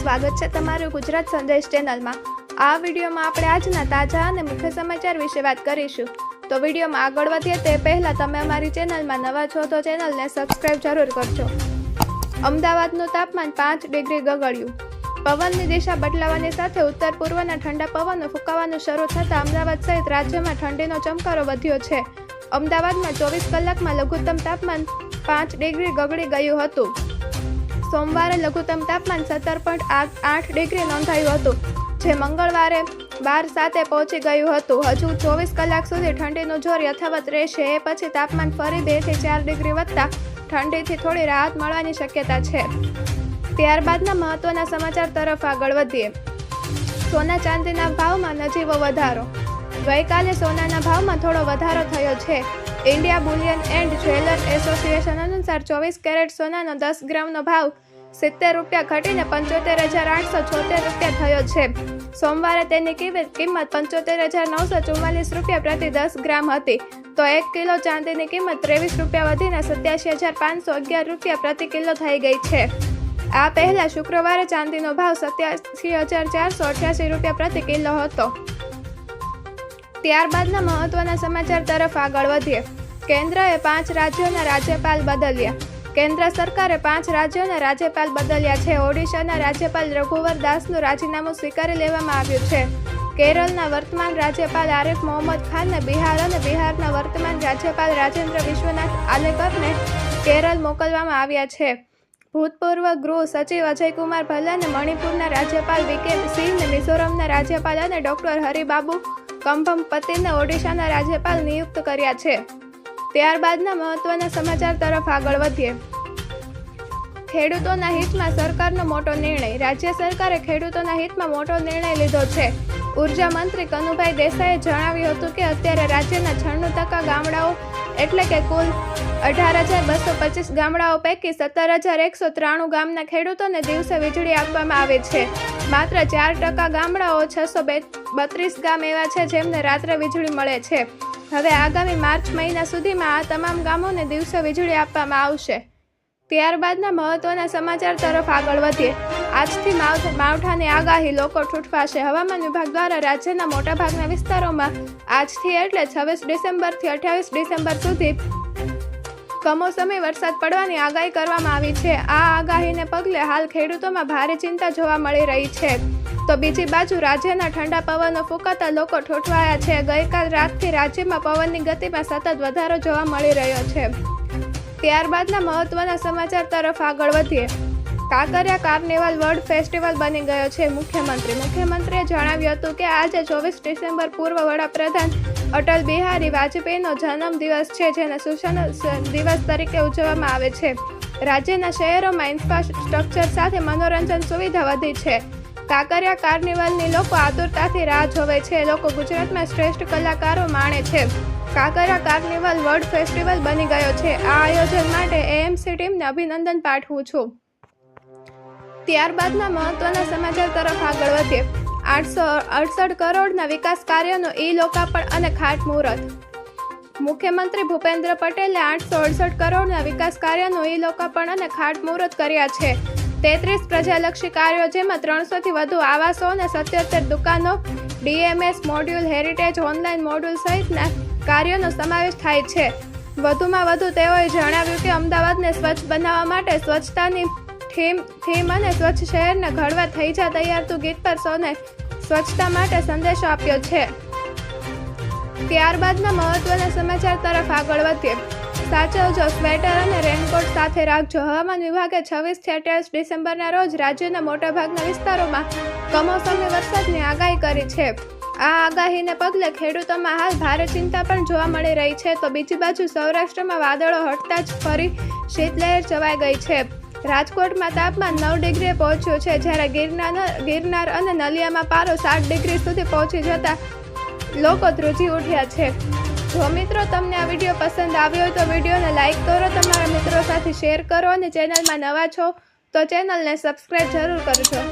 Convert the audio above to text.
સ્વાગત છે તમારું ગુજરાત સંદેશ ચેનલમાં. આ વિડીયોમાં આપણે આજના તાજા અને મુખ્ય સમાચાર વિશે વાત કરીશું. તો વિડીયોમાં આગળ વધીએ તે પહેલાં તમે અમારી ચેનલમાં નવા છો તો ચેનલને સબસ્ક્રાઇબ જરૂર કરજો. અમદાવાદનું તાપમાન પાંચ ડિગ્રી ગગડ્યું. પવનની દિશા બદલાવાની સાથે ઉત્તર પૂર્વના ઠંડા પવનો ફૂંકાવાનું શરૂ થતાં અમદાવાદ સહિત રાજ્યમાં ઠંડીનો ચમકારો વધ્યો છે. અમદાવાદમાં ચોવીસ કલાકમાં લઘુત્તમ તાપમાન પાંચ ડિગ્રી ગગડી ગયું હતું. સોમવારે લઘુત્તમ તાપમાન સત્તર પોઈન્ટ આઠ ડિગ્રી નોંધાયું હતું, જે મંગળવારે બાર સાતે પહોંચી ગયું હતું. હજુ ચોવીસ કલાક સુધી ઠંડીનું જોર યથાવત રહેશે, એ પછી તાપમાન ફરી બેથી ચાર ડિગ્રી વધતા ઠંડીથી થોડી રાહત મળવાની શક્યતા છે. ત્યારબાદના મહત્વના સમાચાર તરફ આગળ વધીએ. સોના ચાંદીના ભાવમાં નજીવો વધારો ગઈકાલે સોનાના ભાવમાં થોડો વધારો થયો છે. India bullion and jeweller association અનુસાર ચોવીસ કેરેટ સોનાનો દસ ગ્રામનો ભાવ સિત્તેર રૂપિયા ઘટીને પંચોતેર હજાર આઠસો છોતેર રૂપિયા થયો છે. સોમવારે તેની કિંમત પંચોતેર હજાર નવસો ચુમ્માલીસ રૂપિયા પ્રતિ દસ ગ્રામ હતી. તો એક કિલો ચાંદીની કિંમત ત્રેવીસ રૂપિયા વધીને સત્યાસી હજાર પાંચસો અગિયાર રૂપિયા પ્રતિ કિલો થઈ ગઈ છે. આ પહેલા શુક્રવારે ચાંદીનો ભાવ સત્યાસી હજાર ચારસો અઠ્યાસી રૂપિયા પ્રતિ કિલો હતો. ત્યારબાદના મહત્વના સમાચાર તરફ આગળ વધીએ. કેન્દ્રએ પાંચ રાજ્યોના રાજ્યપાલ બદલ્યા. કેન્દ્ર સરકારે પાંચ રાજ્યોના રાજ્યપાલ બદલ્યા છે. ઓડિશાના રાજ્યપાલ રઘુવર દાસનું રાજીનામું સ્વીકારી લેવામાં આવ્યું છે. કેરળના વર્તમાન રાજ્યપાલ આરિફ મોહમ્મદ ખાનને બિહાર અને બિહારના વર્તમાન રાજ્યપાલ રાજેન્દ્ર વિશ્વનાથ આલેકરને કેરળ મોકલવામાં આવ્યા છે. ભૂતપૂર્વ ગૃહ સચિવ અજયકુમાર ભલ્લાને મણિપુરના રાજ્યપાલ વીકે સિંહને મિઝોરમના રાજ્યપાલ અને ડોક્ટર હરિબાબુ કંભમ પટેલને ઓડિશાના રાજ્યપાલ નિયુક્ત કર્યા છે. ત્યારબાદના મહત્વના સમાચાર તરફ આગળ વધીએ. ખેડૂતોના હિતમાં સરકારનો મોટો નિર્ણય. રાજ્ય સરકારે ખેડૂતોના હિતમાં મોટો નિર્ણય લીધો છે. ઊર્જા મંત્રી કનુભાઈ દેસાઈએ જણાવ્યું હતું કે અત્યારે રાજ્યના છન્નું ટકા ગામડાઓ એટલે કે કુલ અઢાર હજાર બસો પચીસ ગામડાઓ પૈકી સત્તર હજાર એકસો ત્રાણું ગામના ખેડૂતોને દિવસે વીજળી આપવામાં આવે છે. માત્ર ચાર ટકા ગામડાઓ છસો બત્રીસ ગામ એવા છે જેમને રાત્રે વીજળી મળે છે. હવે આગામી માર્ચ મહિના સુધીમાં આ તમામ ગામોને દિવસે વીજળી આપવામાં આવશે. ત્યારબાદના મહત્વના સમાચાર તરફ આગળ વધીએ. આજથી માવઠાની આગાહી લોકો ઠૂઠવાશે. હવામાન વિભાગ દ્વારા રાજ્યના મોટાભાગના વિસ્તારોમાં આજથી એટલે છવ્વીસ ડિસેમ્બરથી અઠ્યાવીસ ડિસેમ્બર સુધી કમોસમી વરસાદ પડવાની આગાહી કરવામાં આવી છે. આ આગાહીને પગલે હાલ ખેડૂતોમાં ભારે ચિંતા જોવા મળી રહી છે. તો બીજી બાજુ રાજ્યના ઠંડા પવનો ફૂંકાતા લોકો ઠોઠવાયા છે. ગઈકાલ રાતથી રાજ્યમાં પવનની ગતિમાં સતત વધારો જોવા મળી રહ્યો છે. ત્યારબાદના મહત્વના સમાચાર તરફ આગળ વધીએ. કાંકરિયા કાર્નિવલ વર્લ્ડ ફેસ્ટિવલ બની ગયો છે. મુખ્યમંત્રી, મુખ્યમંત્રીએ જણાવ્યું હતું કે આજે ચોવીસ ડિસેમ્બર પૂર્વ વડાપ્રધાન અટલ બિહારી વાજપેયીનો જન્મ દિવસ છે, જેને સુશાસન દિવસ તરીકે ઉજવવામાં આવે છે. રાજ્યના શહેરોમાં ઇન્ફ્રાસ્ટ્રક્ચર સાથે મનોરંજન સુવિધા વધી છે. કાંકરિયા કાર્નિવલની લોકો આતુરતાથી રાહ જોવે છે. લોકો ગુજરાતમાં શ્રેષ્ઠ કલાકારો માણે છે. કાંકરિયા કાર્નિવલ વર્લ્ડ ફેસ્ટિવલ બની ગયો છે. આ આયોજન માટે એએમસી ટીમને અભિનંદન પાઠવું છું. ત્યારબાદના મહત્વના સમાચાર તરફ આગળ વધીએ. આઠસો અડસઠ કરોડના વિકાસ કાર્યનો ઈ લોકાર્પણ અને ખાતમુહૂર્ત. મુખ્યમંત્રી ભૂપેન્દ્ર પટેલે આઠસો અડસઠ કરોડના વિકાસ કાર્યનો ઈ લોકાર્પણ અને ખાતમુહૂર્ત કર્યા છે. તેત્રીસ પ્રજાલક્ષી કાર્યો જેમાં ત્રણસોથી વધુ આવાસો અને સત્યોતેર દુકાનો, DMS module, heritage online module સહિતના કાર્યોનો સમાવેશ થાય છે. વધુમાં વધુ તેઓએ જણાવ્યું કે અમદાવાદને સ્વચ્છ બનાવવા માટે સ્વચ્છતાની થીમ અને સ્વચ્છ શહેરને ઘડવા થઈ જા તૈયાર તું ગીત પર સૌને સ્વચ્છતા માટે સંદેશો આપ્યો છે. ત્યારબાદના મહત્વના સમાચાર તરફ આગળ વધીએ. સાચવજો સ્વેટર અને રેનકોટ સાથે રાખજો. હવામાન વિભાગે છવ્વીસથી અઠ્યાવીસ ડિસેમ્બરના રોજ રાજ્યના મોટાભાગના વિસ્તારોમાં કમોસમી વરસાદની આગાહી કરી છે. આ આગાહીને પગલે ખેડૂતોમાં હાલ ભારે ચિંતા પણ જોવા મળી રહી છે. તો બીજી બાજુ સૌરાષ્ટ્રમાં વાદળો હટતા જ ફરી શીતલહેર જવાઈ ગઈ છે. રાજકોટમાં તાપમાન નવ ડિગ્રીએ પહોંચ્યું છે, જ્યારે ગિરનાર ગિરનાર અને નલિયામાં પારો સાત ડિગ્રી સુધી પહોંચી જતા લોકો ધ્રુજી ઉઠ્યા છે. જો મિત્રો તમને આ વીડિયો પસંદ આવ્યો હોય તો વિડીયોને લાઇક કરો, તમારા મિત્રો સાથે શેર કરો અને ચેનલમાં નવા છો તો ચેનલને સબસ્ક્રાઈબ જરૂર કરજો.